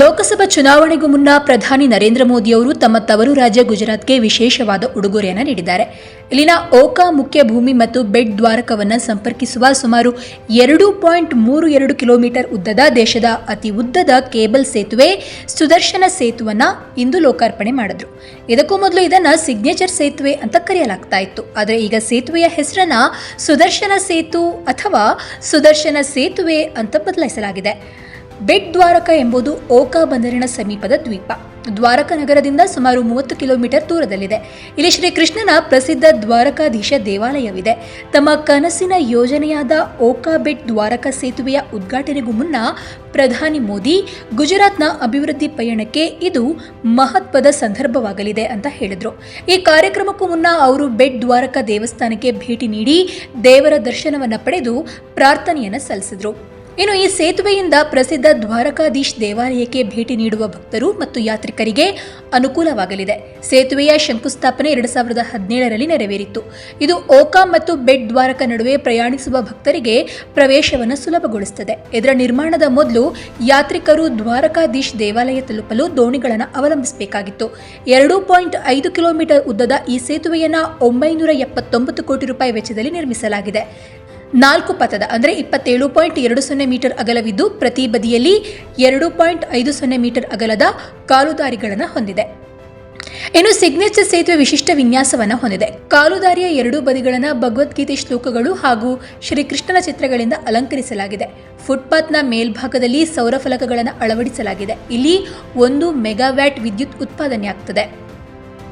ಲೋಕಸಭಾ ಚುನಾವಣೆಗೂ ಮುನ್ನ ಪ್ರಧಾನಿ ನರೇಂದ್ರ ಮೋದಿಯವರು ತಮ್ಮ ತವರು ರಾಜ್ಯ ಗುಜರಾತ್ಗೆ ವಿಶೇಷವಾದ ಉಡುಗೊರೆಯನ್ನು ನೀಡಿದ್ದಾರೆ. ಇಲ್ಲಿನ ಓಕಾ ಮುಖ್ಯ ಭೂಮಿ ಮತ್ತು ಬೆಡ್ ದ್ವಾರಕವನ್ನು ಸಂಪರ್ಕಿಸುವ ಸುಮಾರು ಎರಡು ಪಾಯಿಂಟ್ ಮೂರು ಎರಡು ಕಿಲೋಮೀಟರ್ ಉದ್ದದ ದೇಶದ ಅತಿ ಉದ್ದದ ಕೇಬಲ್ ಸೇತುವೆ ಸುದರ್ಶನ ಸೇತುವನ್ನು ಇಂದು ಲೋಕಾರ್ಪಣೆ ಮಾಡಿದ್ರು. ಇದಕ್ಕೂ ಮೊದಲು ಇದನ್ನು ಸಿಗ್ನೇಚರ್ ಸೇತುವೆ ಅಂತ ಕರೆಯಲಾಗ್ತಾ ಇತ್ತು. ಆದರೆ ಈಗ ಸೇತುವೆಯ ಹೆಸರನ್ನ ಸುದರ್ಶನ ಸೇತು ಅಥವಾ ಸುದರ್ಶನ ಸೇತುವೆ ಅಂತ ಬದಲಾಯಿಸಲಾಗಿದೆ. ಬೆಟ್ ದ್ವಾರಕ ಎಂಬುದು ಓಕಾ ಬಂದರಿನ ಸಮೀಪದ ದ್ವೀಪ. ದ್ವಾರಕ ನಗರದಿಂದ ಸುಮಾರು ಮೂವತ್ತು ಕಿಲೋಮೀಟರ್ ದೂರದಲ್ಲಿದೆ. ಇಲ್ಲಿ ಶ್ರೀಕೃಷ್ಣನ ಪ್ರಸಿದ್ಧ ದ್ವಾರಕಾಧೀಶ ದೇವಾಲಯವಿದೆ. ತಮ್ಮ ಕನಸಿನ ಯೋಜನೆಯಾದ ಓಕಾ ಬೆಟ್ ದ್ವಾರಕ ಸೇತುವೆಯ ಉದ್ಘಾಟನೆಗೂ ಮುನ್ನ ಪ್ರಧಾನಿ ಮೋದಿ ಗುಜರಾತ್ನ ಅಭಿವೃದ್ಧಿ ಪಯಣಕ್ಕೆ ಇದು ಮಹತ್ವದ ಸಂದರ್ಭವಾಗಲಿದೆ ಅಂತ ಹೇಳಿದರು. ಈ ಕಾರ್ಯಕ್ರಮಕ್ಕೂ ಮುನ್ನ ಅವರು ಬೆಟ್ ದ್ವಾರಕ ದೇವಸ್ಥಾನಕ್ಕೆ ಭೇಟಿ ನೀಡಿ ದೇವರ ದರ್ಶನವನ್ನು ಪಡೆದು ಪ್ರಾರ್ಥನೆಯನ್ನು ಸಲ್ಲಿಸಿದ್ರು. ಇನ್ನು ಈ ಸೇತುವೆಯಿಂದ ಪ್ರಸಿದ್ಧ ದ್ವಾರಕಾಧೀಶ್ ದೇವಾಲಯಕ್ಕೆ ಭೇಟಿ ನೀಡುವ ಭಕ್ತರು ಮತ್ತು ಯಾತ್ರಿಕರಿಗೆ ಅನುಕೂಲವಾಗಲಿದೆ. ಸೇತುವೆಯ ಶಂಕುಸ್ಥಾಪನೆ ಎರಡು ಸಾವಿರದ ಹದಿನೇಳರಲ್ಲಿ ನೆರವೇರಿತ್ತು. ಇದು ಓಕಾ ಮತ್ತು ಬೆಡ್ ದ್ವಾರಕ ನಡುವೆ ಪ್ರಯಾಣಿಸುವ ಭಕ್ತರಿಗೆ ಪ್ರವೇಶವನ್ನು ಸುಲಭಗೊಳಿಸುತ್ತದೆ. ಇದರ ನಿರ್ಮಾಣದ ಮೊದಲು ಯಾತ್ರಿಕರು ದ್ವಾರಕಾಧೀಶ್ ದೇವಾಲಯ ತಲುಪಲು ದೋಣಿಗಳನ್ನು ಅವಲಂಬಿಸಬೇಕಾಗಿತ್ತು. ಎರಡು ಪಾಯಿಂಟ್ ಐದು ಕಿಲೋಮೀಟರ್ ಉದ್ದದ ಈ ಸೇತುವೆಯನ್ನು ಒಂಬೈನೂರ ಎಪ್ಪತ್ತೊಂಬತ್ತು ಕೋಟಿ ರೂಪಾಯಿ ವೆಚ್ಚದಲ್ಲಿ ನಿರ್ಮಿಸಲಾಗಿದೆ. ನಾಲ್ಕು ಪಥದ, ಅಂದರೆ ಇಪ್ಪತ್ತೇಳು ಪಾಯಿಂಟ್ ಎರಡು ಸೊನ್ನೆ ಮೀಟರ್ ಅಗಲವಿದ್ದು ಪ್ರತಿ ಬದಿಯಲ್ಲಿ ಎರಡು ಪಾಯಿಂಟ್ ಐದು ಸೊನ್ನೆ ಮೀಟರ್ ಅಗಲದ ಕಾಲುದಾರಿಗಳನ್ನು ಹೊಂದಿದೆ. ಇನ್ನು ಸಿಗ್ನೇಚರ್ ಸೇತುವೆ ವಿಶಿಷ್ಟ ವಿನ್ಯಾಸವನ್ನು ಹೊಂದಿದೆ. ಕಾಲುದಾರಿಯ ಎರಡೂ ಬದಿಗಳನ್ನು ಭಗವದ್ಗೀತೆ ಶ್ಲೋಕಗಳು ಹಾಗೂ ಶ್ರೀಕೃಷ್ಣನ ಚಿತ್ರಗಳಿಂದ ಅಲಂಕರಿಸಲಾಗಿದೆ. ಫುಟ್ಪಾತ್ನ ಮೇಲ್ಭಾಗದಲ್ಲಿ ಸೌರ ಫಲಕಗಳನ್ನು ಅಳವಡಿಸಲಾಗಿದೆ. ಇಲ್ಲಿ ಒಂದು ಮೆಗಾವ್ಯಾಟ್ ವಿದ್ಯುತ್ ಉತ್ಪಾದನೆಯಾಗ್ತದೆ.